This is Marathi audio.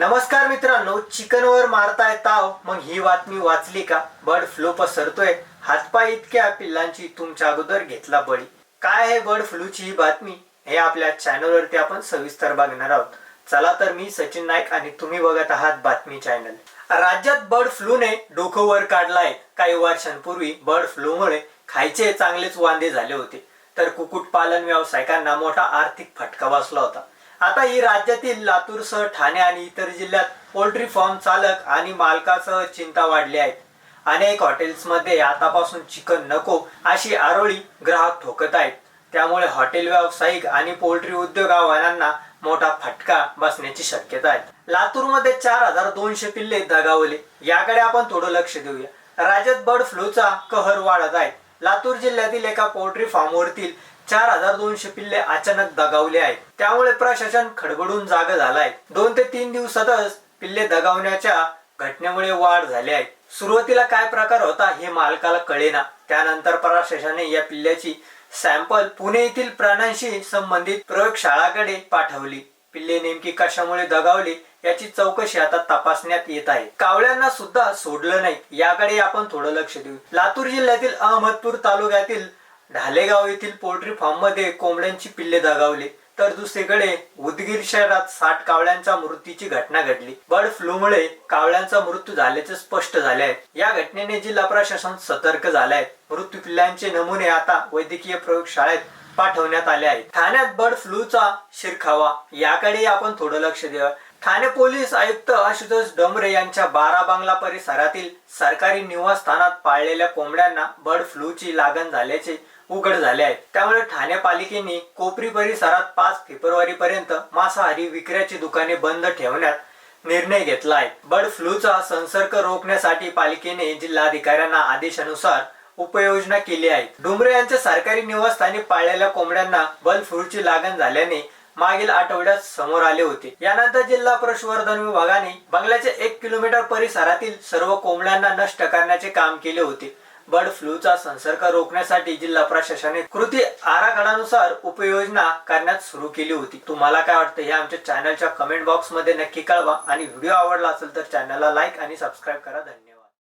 नमस्कार मित्रांनो चिकनवर मारताय ताव. मग ही बातमी वाचली का? बर्ड फ्लू पसरतोय. हातपाय इतक्या पिल्लांची तुमच्या अगोदर घेतला बळी. काय आहे बर्ड फ्लूची ही बातमी? हे आपल्या चॅनलवरती आपण सविस्तर बघणार आहोत. चला तर मी सचिन नाईक आणि तुम्ही बघत आहात बातमी चॅनल. राज्यात बर्ड फ्लूने डोकं वर काढलाय. काही वर्षांपूर्वी बर्ड फ्लूमुळे खायचे चांगलेच वांदे झाले होते. तर कुक्कुटपालन व्यावसायिकांना मोठा आर्थिक फटका बसला होता. आता ही राज्यातील लातूरसह ठाणे आणि इतर जिल्ह्यात पोल्ट्री फार्म चालक आणि मालकासह चिंता वाढली आहे. अनेक हॉटेल्समध्ये आतापासून चिकन नको अशी आरोळी ग्राहक ठोकत आहेत. त्यामुळे हॉटेल व्यावसायिक आणि पोल्ट्री उद्योग आव्हानांना मोठा फटका बसण्याची शक्यता आहे. लातूरमध्ये चार हजार दोनशे पिल्ले दगावले. याकडे आपण थोडं लक्ष देऊया. राज्यात बर्ड फ्लूचा कहर वाढत आहे. लातूर जिल्ह्यातील एका पोल्ट्री फार्मवरतील चार हजार दोनशे पिल्ले अचानक दगावले आहेत. त्यामुळे प्रशासन खडबडून जाग झालाय. दोन ते तीन दिवसातच पिल्ले दगावण्याच्या घटनेमुळे वाढ झाली आहे. सुरुवातीला काय प्रकार होता हे मालकाला कळेना. त्यानंतर प्रशासनाने या पिल्ल्याची सॅम्पल पुणे येथील प्राण्यांशी संबंधित प्रयोगशाळाकडे पाठवली. पिल्ले नेमकी कशामुळे दगावली याची चौकशी आता तपासण्यात येत आहे. कावळ्यांना सुद्धा सोडलं नाही. याकडे आपण थोडं लक्ष देऊ. लातूर जिल्ह्यातील अहमदपूर तालुक्यातील ढालेगाव येथील पोल्ट्री फार्ममध्ये कोंबड्यांची पिल्ले दगावले. तर दुसरीकडे उदगीर शहरात साठ कावळ्यांच्या मृत्यूची घटना घडली. बर्ड फ्लूमुळे कावळ्यांचा मृत्यू झाल्याचे स्पष्ट झाले आहे. या घटनेने जिल्हा प्रशासन सतर्क झाले आहे. मृत्यू पिल्लांचे नमुने आता वैद्यकीय प्रयोगशाळेत पाठवण्यात आले आहेत. ठाण्यात बर्ड फ्लूचा शिरखावा. याकडे आपण थोडं लक्ष द्यावं ठाणे पोलीस आयुक्त आशुतोष डोंबरे यांच्या बारा बांगला परिसरातील सरकारी निवासस्थानात पाळलेल्या कोंबड्यांना बर्ड फ्लूची लागण झाल्याचे उघड झाले आहेत. त्यामुळे ठाणे पालिकेने कोपरी परिसरात पाच फेब्रुवारी पर्यंत मांसाहारी विक्र्याची दुकाने बंद ठेवण्यात निर्णय घेतला आहे. बर्ड फ्लूचा संसर्ग रोखण्यासाठी पालिकेने जिल्हाधिकाऱ्यांना आदेशानुसार उपाययोजना केली आहे. डुमरे यांच्या सरकारी निवासस्थानी पाळलेल्या कोंबड्यांना बर्ड फ्लूची लागण झाल्याने मागील आठवड्यात समोर आले होते. यानंतर जिल्हा पशुवर्धन विभागाने बंगल्याच्या एक किलोमीटर परिसरातील सर्व कोंबड्यांना नष्ट करण्याचे काम केले होते. बर्ड फ्लूचा संसर्ग रोखण्यासाठी जिल्हा प्रशासनाने कृती आराखड्यानुसार उपाययोजना करण्यात सुरू केली होती. तुम्हाला काय वाटतं हे आमच्या चॅनलच्या कमेंट बॉक्समध्ये नक्की कळवा. आणि व्हिडिओ आवडला असेल तर चॅनलला लाईक आणि सबस्क्राईब करा. धन्यवाद.